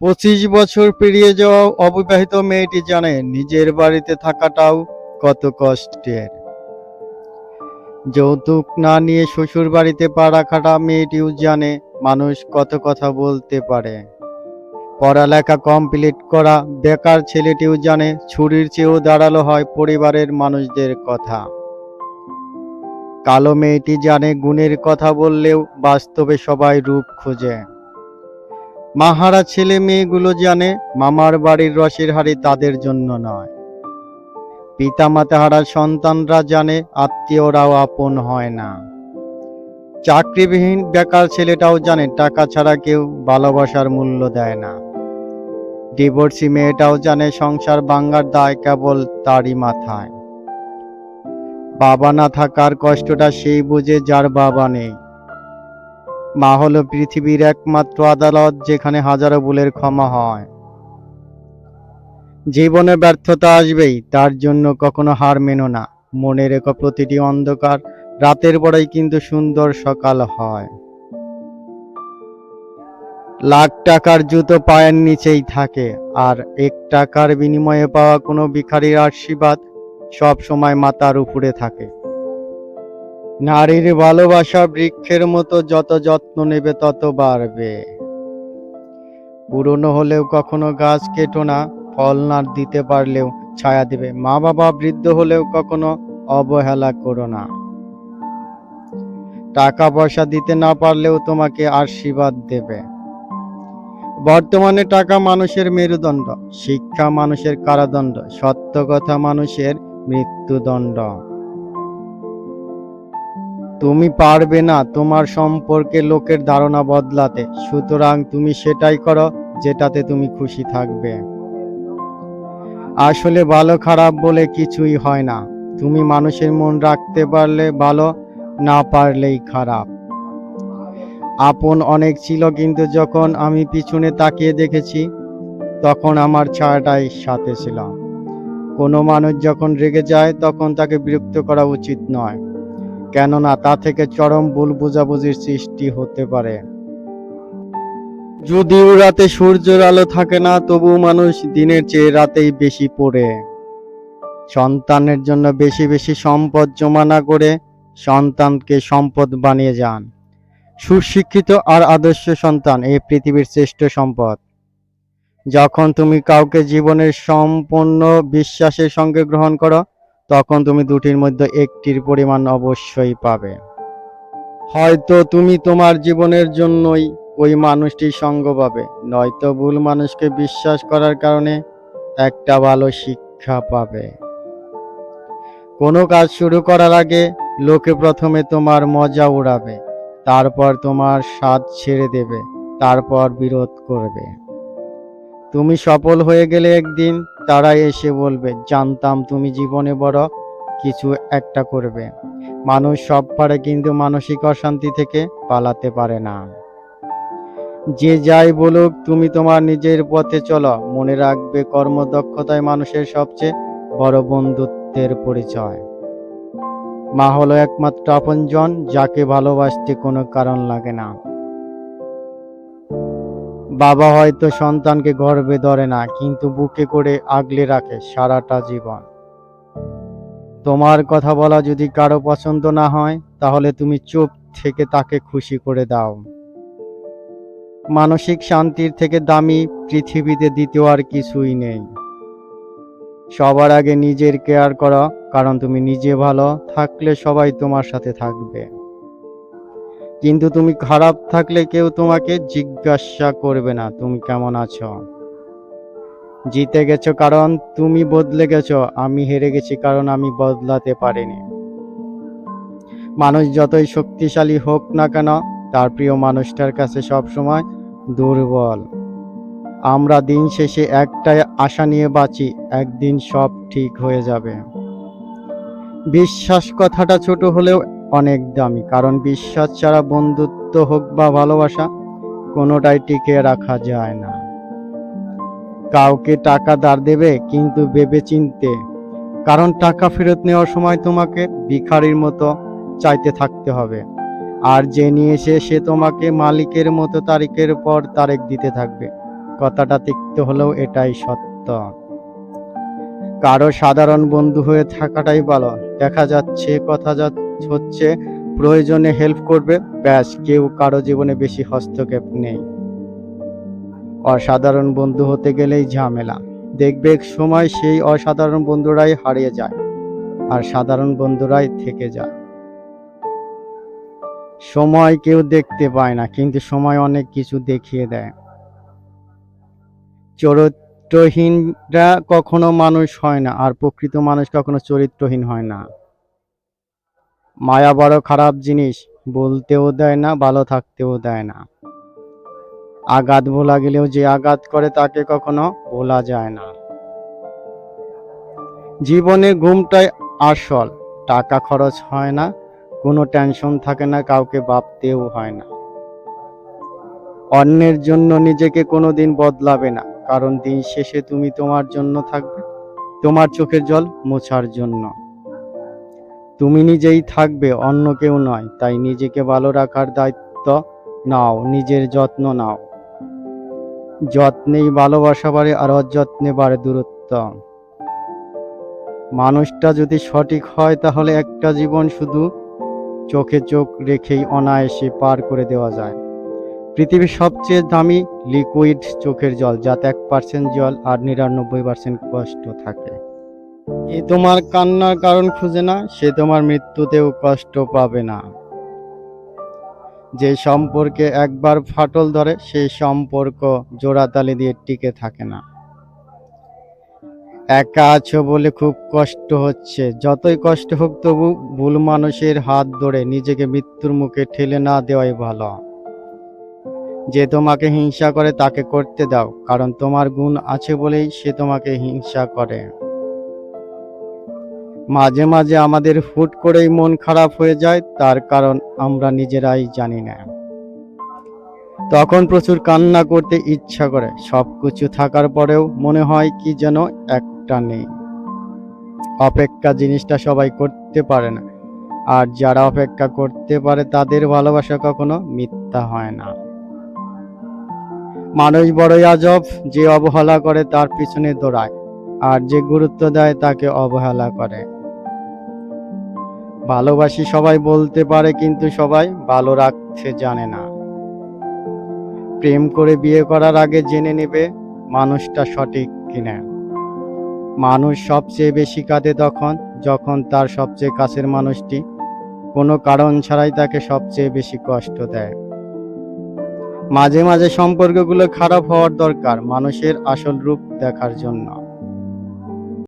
পঁচিশ বছর পেরিয়ে যাওয়া অবিবাহিত মেয়েটি জানে নিজের বাড়িতে থাকাটাও কত কষ্টের। যৌতুক না নিয়ে শ্বশুর বাড়িতে পা রাখাটা মেয়েটিও জানে, মানুষ কত কথা বলতে পারে। পড়ালেখা কমপ্লিট করা বেকার ছেলেটিও জানে, ছুরির চেয়েও দাঁড়াল হয় পরিবারের মানুষদের কথা। কালো মেয়েটি জানে, গুণের কথা বললেও বাস্তবে সবাই রূপ খোঁজে। মাহারা ছেলে মেয়েগুলো জানে মামার বাড়ির রসের হাড়ি তাদের জন্য নয়। পিতামাতা হারা সন্তানরা জানে আত্মীয়রাও আপন হয় না। চাকরিবিহীন বেকার ছেলেটাও জানে টাকা ছাড়া কেউ ভালোবাসার মূল্য দেয় না। ডিভোর্সি মেয়েটাও জানে সংসার ভাঙ্গার দায় কেবল তারই মাথায়। বাবা না থাকার কষ্টটা সেই বুঝে যার বাবা নেই। মা হলো পৃথিবীর একমাত্র আদালত যেখানে হাজারো ভুলের ক্ষমা হয়। জীবনে ব্যর্থতা আসবেই, তার জন্য কখনো হার মেনো না। মনে রেখো প্রতিটি অন্ধকার রাতের পরেই কিন্তু সুন্দর সকাল হয়। লাখ টাকার জুতো পায়ের নিচেই থাকে, আর এক টাকার বিনিময়ে পাওয়া কোনো ভিখারির আশীর্বাদ সব সময় মাথার উপরে থাকে। নারীর ভালোবাসা বৃক্ষের মতো যত যত্ন নেবে তত বাড়বে। পুরনো হলেও কখনো গাছ কেটো না, ফল না দিতে পারলেও ছায়া দেবে। মা বাবা বৃদ্ধ হলেও কখনো অবহেলা করো না। টাকা পয়সা দিতে না পারলেও তোমাকে আশীর্বাদ দেবে। বর্তমানে টাকা মানুষের মেরুদণ্ড, শিক্ষা মানুষের কারাদণ্ড, সত্য কথা মানুষের মৃত্যুদণ্ড। তুমি পারবে না তোমার সম্পর্কে লোকের ধারণা বদলাতে, সুতরাং তুমি সেটাই করো যেটাতে তুমি খুশি থাকবে। আসলে ভালো খারাপ বলে কিছুই হয় না। তুমি মানুষের মন রাখতে পারলে ভালো, না পারলেই খারাপ। আপন অনেক ছিল কিন্তু যখন আমি পিছনে তাকিয়ে দেখেছি, তখন আমার ছায়াটাই সাথে ছিল। কোনো মানুষ যখন রেগে যায়, তখন তাকে বিরক্ত করা উচিত নয়। কেননা তা থেকে চরম ভুল বোঝাবুঝির সৃষ্টি হতে পারে। যদিও রাতে সূর্যের আলো থাকে না তবু মানুষ দিনের চেয়ে রাতেই বেশি পড়ে। সন্তানের জন্য বেশি বেশি সম্পদ জমা না করে সন্তানকে সম্পদ বানিয়ে যান। সুশিক্ষিত আর আদর্শ সন্তান এই পৃথিবীর শ্রেষ্ঠ সম্পদ। যখন তুমি কাউকে জীবনের সম্পূর্ণ বিশ্বাসের সঙ্গে গ্রহণ করো তখন তুমি দুটির মধ্যে একটির পরিমাণ অবশ্যই পাবে। হয়তো তুমি তোমার জীবনের জন্যই ওই মানুষটির সঙ্গ পাবে, নয়তো ভুল মানুষকে বিশ্বাস করার কারণে একটা ভালো শিক্ষা পাবে। কোনো কাজ শুরু করার আগে লোকে প্রথমে তোমার মজা উড়াবে, তারপর তোমার স্বাদ ছেড়ে দেবে, তারপর বিরোধ করবে। তুমি সফল হয়ে গেলে একদিন তারা এসে বলবে, জানতাম তুমি জীবনে বড় কিছু একটা করবে। মানুষ সব পারে কিন্তু মানসিক অশান্তি থেকে পালাতে পারে না। যে যাই বলুক, তুমি তোমার নিজের পথে চলো। মনে রাখবে কর্মদক্ষতায় মানুষের সবচেয়ে বড় বন্ধুত্বের পরিচয়। মা হলো একমাত্র আপনজন, যাকে ভালোবাসতে কোনো কারণ লাগে না। বাবা হয়তো সন্তানকে গর্বে ধরে না, কিন্তু বুকে করে আগলে রাখে সারাটা জীবন। তোমার কথা বলা যদি কারও পছন্দ না হয়, তাহলে তুমি চুপ থেকে তাকে খুশি করে দাও। মানসিক শান্তির থেকে দামি পৃথিবীতে দ্বিতীয় আর কিছুই নেই। সবার আগে নিজের কেয়ার করো, কারণ তুমি নিজে ভালো থাকলে সবাই তোমার সাথে থাকবে। কিন্তু তুমি খারাপ থাকলে কেউ তোমাকে জিজ্ঞাসা করবে না, তুমি কেমন আছো? জিতে গেছো কারণ তুমি বদলে গেছো, আমি হেরে গেছি কারণ আমি বদলাতে পারিনি। মানুষ যতই শক্তিশালী হোক না কেন, তার প্রিয় মানুষটার কাছে সব সময় দুর্বল। আমরা দিন শেষে একটাই আশা নিয়ে বাঁচি, একদিন সব ঠিক হয়ে যাবে। বিশ্বাস কথাটা ছোট হলেও অনেক দামি, কারণ বিশ্বাস ছাড়া বন্ধুত্ব হোক বা ভালোবাসা, কোনোটাই টিকে রাখা যায় না। কাউকে টাকা ধার দেবে কিন্তু ভেবে চিনতে কারণ টাকা ফেরত নেওয়ার সময় তোমাকে ভিখারির মতো চাইতে থাকতে হবে। আর যে নিয়ে এসে, সে তোমাকে মালিকের মতো তারিখের পর তারিখ দিতে থাকবে। কথাটা তিক্ত হলেও এটাই সত্য। কারও সাধারণ বন্ধু হয়ে থাকাটাই ভালো। দেখা যাচ্ছে, কথা যা- হচ্ছে, প্রয়োজনে হেল্প করবে, ব্যাস, কেউ কারও জীবনে বেশি হস্তক্ষেপ নেই। অসাধারণ বন্ধু হতে গেলেই ঝামেলা। দেখবে এক সময় সেই অসাধারণ বন্ধুরাই হারিয়ে যায়, আর সাধারণ বন্ধুরাই থেকে যায়। সময় কেউ দেখতে পায় না, কিন্তু সময় অনেক কিছু দেখিয়ে দেয়। চরিত্রহীনরা কখনো মানুষ হয় না, আর প্রকৃত মানুষ কখনো চরিত্রহীন হয় না। মায়া বড় খারাপ জিনিস, বলতেও দেয় না, ভালো থাকতেও দেয় না। আঘাত ভোলা গেলেও যে আঘাত করে তাকে কখনো ভোলা যায় না। জীবনে ঘুমটাই আসল, টাকা খরচ হয় না, কোনো টেনশন থাকে না, কাউকে ভাবতেও হয় না। অন্যের জন্য নিজেকে কোনো দিন বদলাবে না, কারণ দিন শেষে তুমি তোমার জন্য থাকবে, তোমার চোখের জল মোছার জন্য। তুমি নিজেই থাকবে, অন্য কেউ নয়। তাই নিজেকে ভালো রাখার দায়িত্ব নাও, নিজের যত্ন নাও। যত্নেই ভালোবাসা বাড়ে আর অযত্নে বাড়ে দূরত্ব। মানুষটা যদি সঠিক হয়, তাহলে একটা জীবন শুধু চোখে চোখ রেখেই অনায়াসে পার করে দেওয়া যায়। পৃথিবীর সবচেয়ে দামি লিকুইড চোখের জল, যাতে এক পার্সেন্ট জল আর নিরানব্বই পার্সেন্ট কষ্ট থাকে। এ তোমার কান্নার কারণ খুঁজে না, সে তোমার মৃত্যুতেও কষ্ট পাবে না। যে সম্পর্কে একবার ফাটল ধরে সেই সম্পর্ক জোড়াতালি দিয়ে টিকে থাকে না। একা আছো বলে খুব কষ্ট হচ্ছে। যতই কষ্ট হোক তবু ভুল মানুষের হাত ধরে নিজেকে মৃত্যুর মুখে ঠেলে না দেওয়াই ভালো। যে তোমাকে হিংসা করে তাকে করতে দাও, কারণ তোমার গুণ আছে বলেই সে তোমাকে হিংসা করে। মাঝে মাঝে আমাদের হুট করেই মন খারাপ হয়ে যায়, তার কারণ আমরা নিজেরাই জানি না। তখন প্রচুর কান্না করতে ইচ্ছা করে সব কিছু থাকার পরেও মনে হয় কি যেন একটা নেই। অপেক্ষা জিনিসটা সবাই করতে পারে না, আর যারা অপেক্ষা করতে পারে তাদের ভালোবাসা কখনো মিথ্যা হয় না। মানুষ বড়ই আজব, যে অবহেলা করে তার পিছনে দৌড়ায়, আর যে গুরুত্ব দেয় তাকে অবহেলা করে। ভালোবাসি সবাই বলতে পারে, কিন্তু সবাই ভালো রাখতে জানে না। প্রেম করে বিয়ে করার আগে জেনে নেবে মানুষটা সঠিক কিনা। মানুষ সবচেয়ে বেশি কাঁদে তখন, যখন তার সবচেয়ে কাছের মানুষটি কোনো কারণ ছাড়াই তাকে সবচেয়ে বেশি কষ্ট দেয়। মাঝে মাঝে সম্পর্কগুলো খারাপ হওয়ার দরকার, মানুষের আসল রূপ দেখার জন্য।